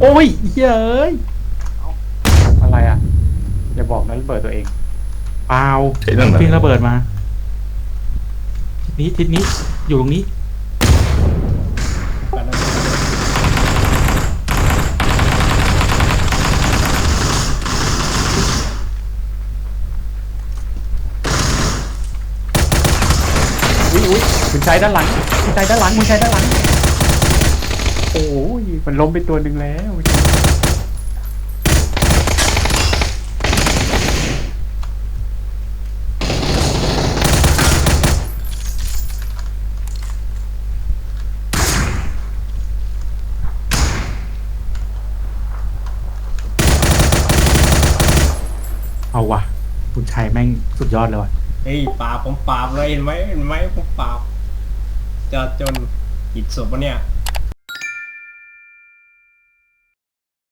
โอ้ยเย้ยอะไรอะ อย่าบอกนะระเบิดตัวเองเปล่าใช่นั่นเหรอพิงระเบิดมา ทิศนี้ทิศนี้อยู่ตรงนี้ อุ้ยอุ้ยคุณชายด้านหลังคุณชายด้านหลังคุณชายด้านหลัง โอ้ยมันล้มไปตัวหนึ่งแล้ว เอาวะคุณชัยแม่งสุดยอดเลยว่ะเฮ้ยปราบผมปราบเลยเห็นไหมเห็นไหมผมปราบจอจนหิดศพวะเนี่ย